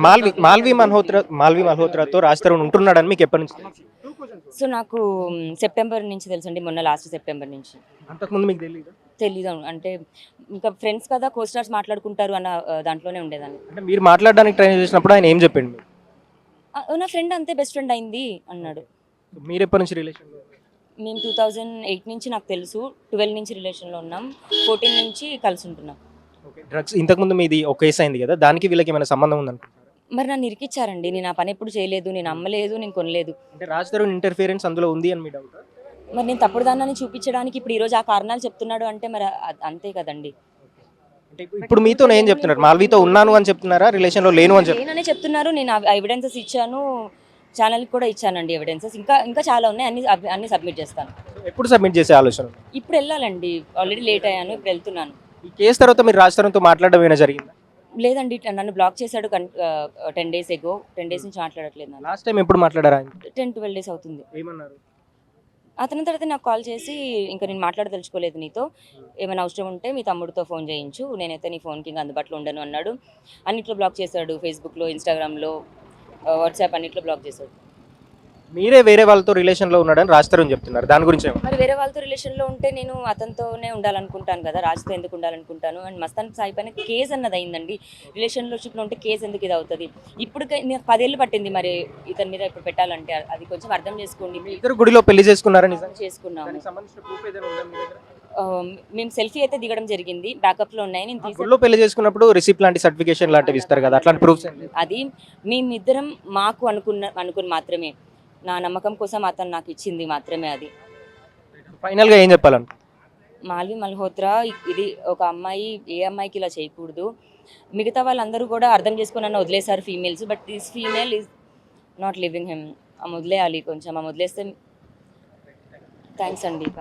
మాల్వి మాల్వి మల్హోత్రా మాల్వి మల్హోత్రాతో రాజ్ తరుణ్ ఉంటున్నాడని మీకు ఎప్పటి నుంచి తెలుసు? సో నాకు సెప్టెంబర్ నుంచి తెలుసండి మొన్న లాస్ట్ సెప్టెంబర్ నుంచి. అంతకుముందు మీకు తెలియదు తెలీదు అంటే ఇంకా ఫ్రెండ్స్ కదా కో స్టార్స్ మాట్లాడుకుంటారు అన్న ఆ, దాంట్లోనే ఉండేదాన్ని. అంటే మీరు మాట్లాడడానికి ట్రై చేసినప్పుడు ఆయన ఏం చెప్పిండు మీకు? ఆ, నా ఫ్రెండ్ అంతే బెస్ట్ ఫ్రెండ్ అయింది అన్నాడు. మీరు ఎప్పటి నుంచి రిలేషన్ మేము టూ థౌజండ్ ఎయిట్ నుంచి నాకు తెలుసు ట్వెల్వ్ నుంచి రిలేషన్లో ఉన్నాం ఫోర్టీన్ నుంచి కలిసి ఉంటున్నాం. డ్రగ్స్ ఇంతకుముందు మీది ఒక కేసు అయింది కదా దానికి వీళ్ళకి ఏమైనా సంబంధం ఉందనుకుంటారా మరి నన్ను ఇరికిచ్చారండి. నేను ఆ పని ఎప్పుడు చేయలేదు నేను అమ్మలేదు నేను కొనలేదు. అంటే రాజ్ తరుణ్ ఇంటర్ఫియరెన్స్ అందులో ఉంది అని మీ డౌట్ మరి నేను తప్పుడు దాన్ని చూపించడానికి ఇప్పుడు ఈరోజు ఆ కారణాలు చెప్తున్నాడు అంటే మరి అ- అంతే కదండి. అంటే ఇప్పుడు- ఇప్పుడు మీతో ఏం చెప్తున్నారు. మాల్వితో ఉన్నాను అని చెప్తున్నారా? రిలేషన్లో లేను అని చెప్తున్నారు నేననే చెప్తున్నారు. నేను ఎవిడెన్సెస్ ఇచ్చాను. ఛానల్కి కూడా ఇచ్చానండి ఎవిడెన్సెస్ ఇంకా ఇంకా చాలా ఉన్నాయి. అన్ని అన్ని సబ్మిట్ చేస్తాను. ఎప్పుడు సబ్మిట్ చేసే ఆలోచన? ఉంది? ఇప్పుడు వెళ్ళాలండి. ఆల్రెడీ లేట్ అయ్యాను. ఇప్పుడు వెళ్తున్నాను. ఈ కేసు తర్వాత మీరు రాజ్ తరుణ్తో మాట్లాడడం ఏమైనా జరిగిందా? లేదండి నన్ను బ్లాక్ చేశాడు ten days ago ten days నుంచి మాట్లాడట్లేదు లాస్ట్ టైం ఎప్పుడు మాట్లాడారా టెన్ ట్వెల్వ్ డేస్ అవుతుంది. ఏమన్నారు? అతని తర్వాత నాకు కాల్ చేసి ఇంకా నేను మాట్లాడదలుచుకోలేదు నీతో. ఏమైనా అవసరం ఉంటే మీ తమ్ముడితో ఫోన్ చేయించు నేనైతే నీ ఫోన్కి ఇంకా అందుబాటులో ఉండను అన్నాడు. అన్నిట్లో బ్లాక్ చేశాడు ఫేస్బుక్లో ఇన్స్టాగ్రామ్లో వాట్సాప్ అన్నిట్లో బ్లాక్ చేశాడు. మీరే వేరే వాళ్ళతో రిలేషన్లో ఉన్నాడని రాజ్ తరుణ్ చెప్తున్నారు. దాని గురించి ఏమో మరి వేరే వాళ్ళతో రిలేషన్లో ఉంటే నేను అతనితోనే ఉండాలనుకుంటాను కదా రాజుతో ఎందుకు ఉండాలనుకుంటాను? అండ్ మస్తాన్ సాయి పైన కేసు అన్నది అయిందండి. రిలేషన్షిప్లో ఉంటే కేసు ఎందుకు ఇది అవుతుంది? ఇప్పుడు పదేళ్ళు పట్టింది మరి ఇతని మీద ఇప్పుడు పెట్టాలంటే. అది కొంచెం అర్థం చేసుకోండి. ఇద్దరు గుడిలో పెళ్ళి చేసుకున్నారని చేసుకున్నాము. మేము సెల్ఫీ అయితే దిగడం జరిగింది. బ్యాకప్లో ఉన్నాయి. నేను పెళ్ళి చేసుకున్నప్పుడు రిసిప్ట్ లాంటి సర్టిఫికేషన్ లాంటివి ఇస్తారు కదా అట్లాంటి ప్రూఫ్స్ అది మేమిద్దరం మాకు అనుకున్న అనుకుని మాత్రమే. నా నమ్మకం కోసం అతను నాకు ఇచ్చింది మాత్రమే అది. ఫైనల్గా ఏం చెప్పాలను? మాల్వి మల్హోత్రా ఇది ఒక అమ్మాయి ఏ అమ్మాయికి ఇలా చేయకూడదు. మిగతా వాళ్ళందరూ కూడా అర్థం చేసుకుని నన్ను వదిలేశారు females but this female is not living him ఆమె వదిలేయాలి కొంచెం. ఆమె వదిలేస్తే థ్యాంక్స్ అండి.